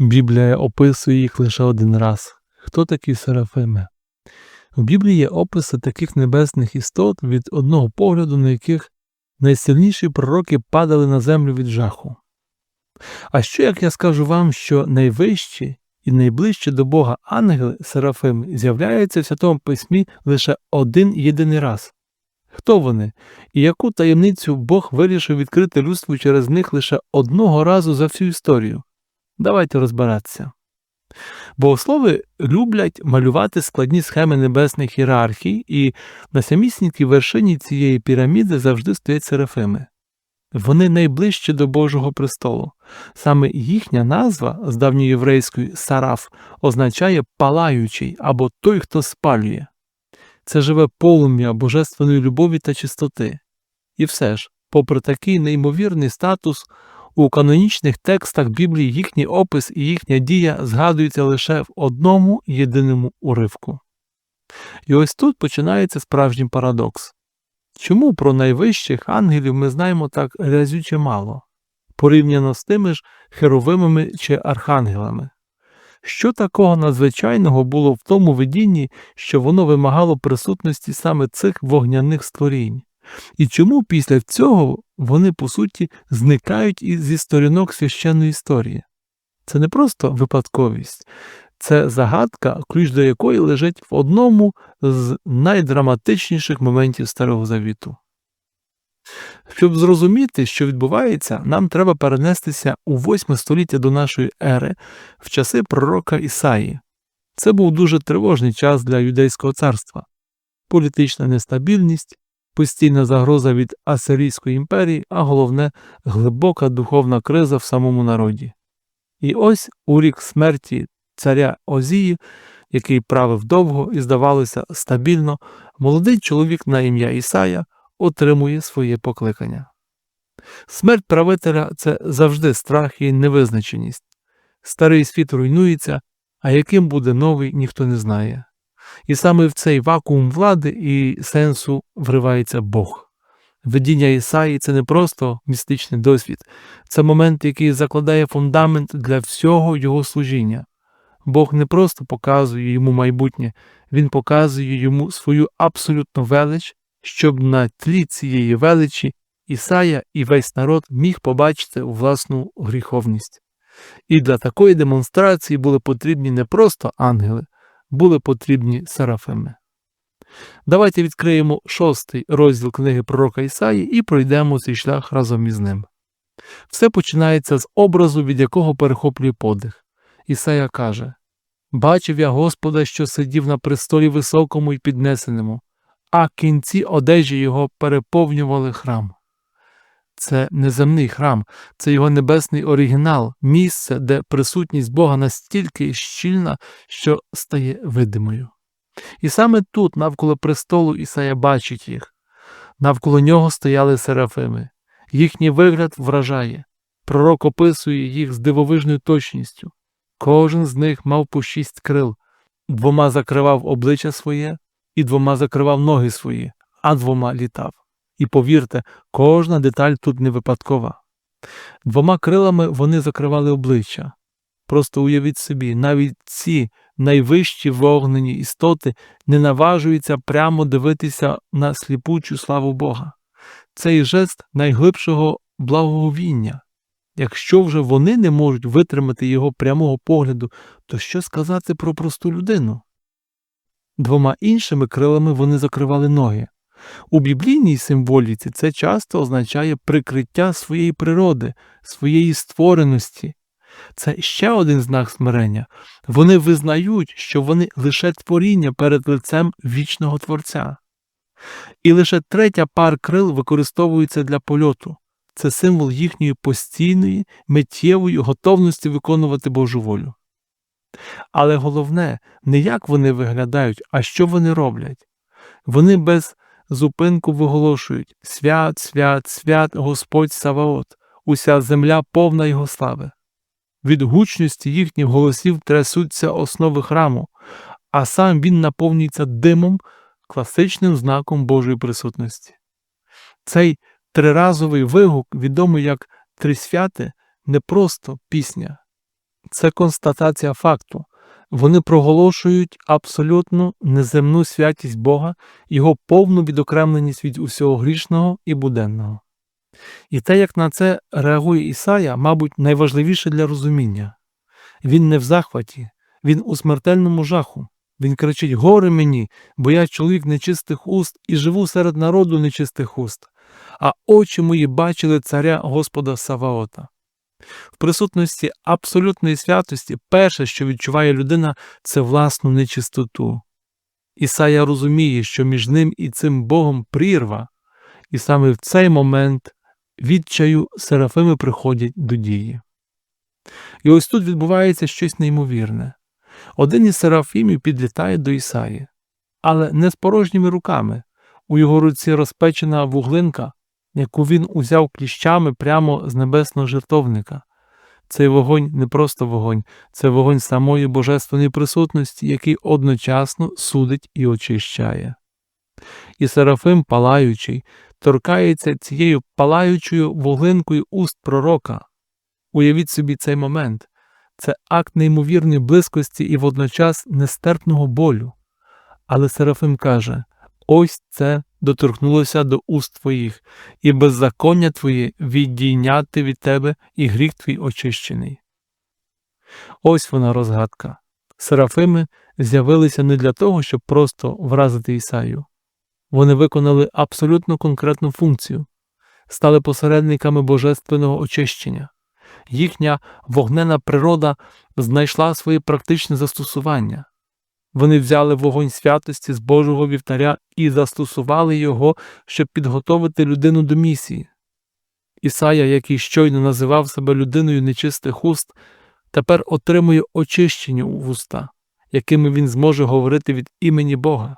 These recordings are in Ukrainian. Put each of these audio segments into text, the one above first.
Біблія описує їх лише один раз. Хто такі серафими? У Біблії є описи таких небесних істот, від одного погляду, на яких найсильніші пророки падали на землю від жаху. А що як я скажу вам, що найвищі і найближчі до Бога ангели Серафими з'являються в Святому Письмі лише один єдиний раз? Хто вони? І яку таємницю Бог вирішив відкрити людству через них лише одного разу за всю історію? Давайте розбиратися. Богослови люблять малювати складні схеми небесних ієрархій, і на самісінькій вершині цієї піраміди завжди стоять серафими. Вони найближчі до Божого престолу. Саме їхня назва з давньоєврейської сараф означає палаючий або той, хто спалює. Це живе полум'я божественної любові та чистоти. І все ж, попри такий неймовірний статус, у канонічних текстах Біблії їхній опис і їхня дія згадуються лише в одному єдиному уривку. І ось тут починається справжній парадокс. Чому про найвищих ангелів ми знаємо так разюче мало, порівняно з тими ж херовимами чи архангелами? Що такого надзвичайного було в тому видінні, що воно вимагало присутності саме цих вогняних створінь? І чому після цього вони, по суті, зникають зі сторінок священної історії? Це не просто випадковість, це загадка, ключ до якої лежить в одному з найдраматичніших моментів Старого Завіту. Щоб зрозуміти, що відбувається, нам треба перенестися у 8 століття до нашої ери в часи пророка Ісаї. Це був дуже тривожний час для юдейського царства, політична нестабільність, постійна загроза від Асирійської імперії, а головне глибока духовна криза в самому народі. І ось у рік смерті царя Озії, який правив довго і, здавалося, стабільно, молодий чоловік на ім'я Ісая отримує своє покликання. Смерть правителя це завжди страх і невизначеність. Старий світ руйнується, а яким буде новий, ніхто не знає. І саме в цей вакуум влади і сенсу вривається Бог. Видіння Ісаї це не просто містичний досвід, це момент, який закладає фундамент для всього його служіння. Бог не просто показує йому майбутнє, Він показує йому свою абсолютну велич, щоб на тлі цієї величі Ісая і весь народ міг побачити власну гріховність. І для такої демонстрації були потрібні не просто ангели, були потрібні серафими. Давайте відкриємо шостий розділ книги пророка Ісаї і пройдемо цей шлях разом із ним. Все починається з образу, від якого перехоплює подих. Ісая каже Бачив я Господа, що сидів на престолі високому і піднесеному, а кінці одежі його переповнювали храм. Це неземний храм, це його небесний оригінал, місце, де присутність Бога настільки щільна, що стає видимою. І саме тут, навколо престолу, Ісая бачить їх. Навколо нього стояли серафими. Їхній вигляд вражає. Пророк описує їх з дивовижною точністю. Кожен з них мав по шість крил, двома закривав обличчя своє і двома закривав ноги свої, а двома літав. І повірте, кожна деталь тут не випадкова. Двома крилами вони закривали обличчя. Просто уявіть собі, навіть ці найвищі вогнені істоти не наважуються прямо дивитися на сліпучу славу Бога. Цей жест найглибшого благовіння. Якщо вже вони не можуть витримати його прямого погляду, то що сказати про просту людину? Двома іншими крилами вони закривали ноги. У біблійній символіці це часто означає прикриття своєї природи, своєї створеності. Це ще один знак смирення. Вони визнають, що вони лише творіння перед лицем вічного Творця. І лише третя пар крил використовується для польоту. Це символ їхньої постійної, миттєвої готовності виконувати Божу волю. Але головне, не як вони виглядають, а що вони роблять. Вони без зупинку виголошують Свят, свят, свят Господь Саваот, уся земля повна Його слави. Від гучності їхніх голосів трясуться основи храму, а сам він наповнюється димом, класичним знаком Божої присутності. Цей триразовий вигук, відомий як Трисвяти, не просто пісня, це констатація факту. Вони проголошують абсолютну неземну святість Бога, його повну відокремленість від усього грішного і буденного. І те, як на це реагує Ісая, мабуть, найважливіше для розуміння. Він не в захваті, він у смертельному жаху. Він кричить Горе мені, бо я чоловік нечистих уст і живу серед народу нечистих уст, а очі мої бачили царя Господа Саваота. В присутності абсолютної святості перше, що відчуває людина, це власну нечистоту. Ісая розуміє, що між ним і цим Богом прірва, і саме в цей момент відчаю серафими приходять до дії. І ось тут відбувається щось неймовірне. Один із серафімів підлітає до Ісаї, але не з порожніми руками. У його руці розпечена вуглинка, яку він узяв кліщами прямо з небесного жертовника. Цей вогонь не просто вогонь, це вогонь самої божественної присутності, який одночасно судить і очищає. І Серафим, палаючий, торкається цією палаючою вуглинкою уст пророка. Уявіть собі цей момент це акт неймовірної близькості і водночас нестерпного болю. Але Серафим каже ось це доторкнулося до уст твоїх, і беззаконня твоє віддійняти від тебе, і гріх твій очищений. Ось вона розгадка. Серафими з'явилися не для того, щоб просто вразити Ісаю. Вони виконали абсолютно конкретну функцію, стали посередниками божественного очищення. Їхня вогнена природа знайшла своє практичне застосування. Вони взяли вогонь святості з Божого вівтаря і застосували його, щоб підготовити людину до місії. Ісая, який щойно називав себе людиною нечистих уст, тепер отримує очищення у вуста, якими він зможе говорити від імені Бога.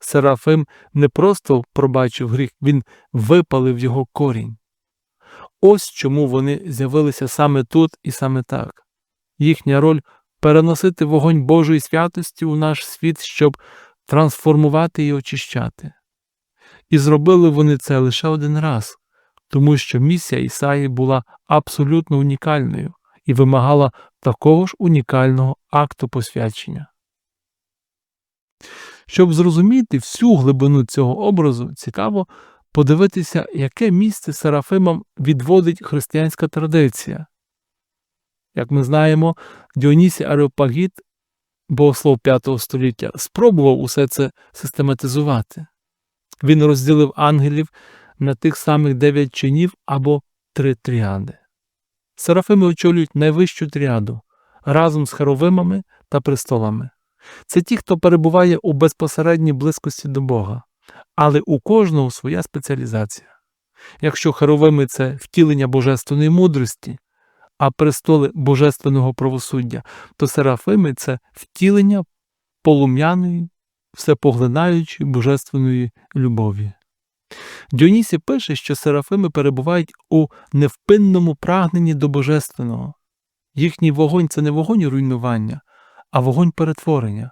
Серафим не просто пробачив гріх, він випалив його корінь. Ось чому вони з'явилися саме тут і саме так. Їхня роль переносити вогонь Божої святості у наш світ, щоб трансформувати і очищати. І зробили вони це лише один раз, тому що місія Ісаї була абсолютно унікальною і вимагала такого ж унікального акту посвячення. Щоб зрозуміти всю глибину цього образу, цікаво подивитися, яке місце Серафимам відводить християнська традиція. Як ми знаємо, Діонісій Ареопагіт, богослов V століття, спробував усе це систематизувати. Він розділив ангелів на тих самих дев'ять чинів або три тріади. Серафими очолюють найвищу тріаду разом з херовимами та престолами. Це ті, хто перебуває у безпосередній близькості до Бога, але у кожного своя спеціалізація. Якщо херовими це втілення божественної мудрості, а престоли божественного правосуддя, то серафими це втілення полум'яної, всепоглинаючої божественної любові. Діонісі пише, що серафими перебувають у невпинному прагненні до божественного. Їхній вогонь це не вогонь руйнування, а вогонь перетворення.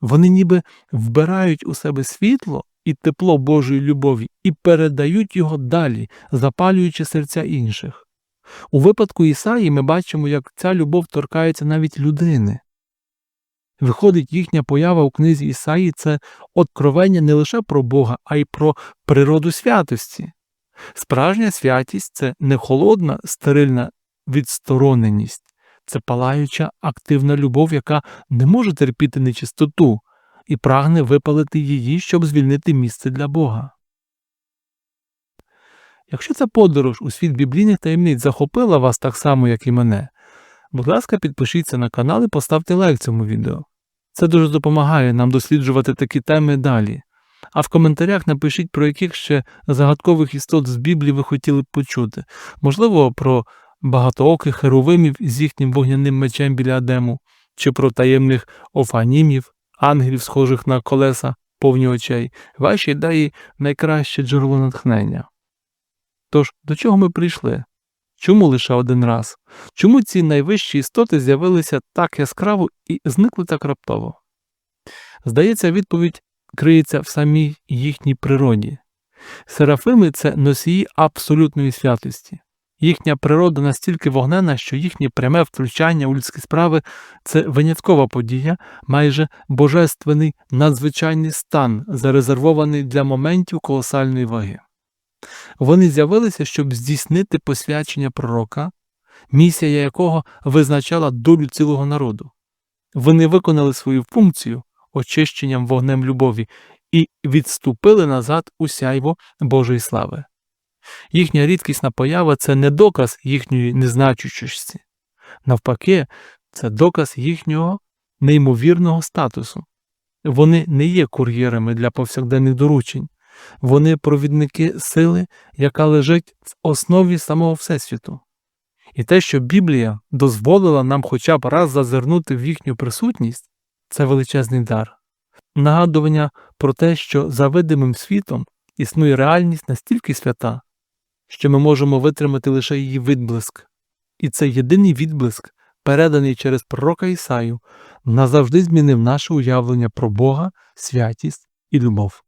Вони ніби вбирають у себе світло і тепло Божої любові і передають його далі, запалюючи серця інших. У випадку Ісаї ми бачимо, як ця любов торкається навіть людини. Виходить, їхня поява у книзі Ісаї це откровення не лише про Бога, а й про природу святості. Справжня святість це не холодна, стерильна відстороненість, це палаюча активна любов, яка не може терпіти нечистоту і прагне випалити її, щоб звільнити місце для Бога. Якщо ця подорож у світ біблійних таємниць захопила вас так само, як і мене, будь ласка, підпишіться на канал і поставте лайк цьому відео. Це дуже допомагає нам досліджувати такі теми далі. А в коментарях напишіть, про яких ще загадкових істот з Біблії ви хотіли б почути, можливо, про багатооких херовимів з їхнім вогняним мечем біля Адему, чи про таємних офанімів, ангелів, схожих на колеса повні очей, ваші ідеї найкраще джерело натхнення. Тож, до чого ми прийшли? Чому лише один раз? Чому ці найвищі істоти з'явилися так яскраво і зникли так раптово? Здається, відповідь криється в самій їхній природі. Серафими це носії абсолютної святості. Їхня природа настільки вогнена, що їхнє пряме втручання у людські справи це виняткова подія, майже божественний надзвичайний стан, зарезервований для моментів колосальної ваги. Вони з'явилися, щоб здійснити посвячення пророка, місія якого визначала долю цілого народу. Вони виконали свою функцію очищенням вогнем любові і відступили назад у сяйво Божої слави. Їхня рідкісна поява це не доказ їхньої незначущості. Навпаки, це доказ їхнього неймовірного статусу. Вони не є кур'єрами для повсякденних доручень, вони провідники сили, яка лежить в основі самого Всесвіту. І те, що Біблія дозволила нам хоча б раз зазирнути в їхню присутність, це величезний дар. Нагадування про те, що за видимим світом існує реальність настільки свята, що ми можемо витримати лише її відблиск. І цей єдиний відблиск, переданий через пророка Ісаю, назавжди змінив наше уявлення про Бога, святість і любов.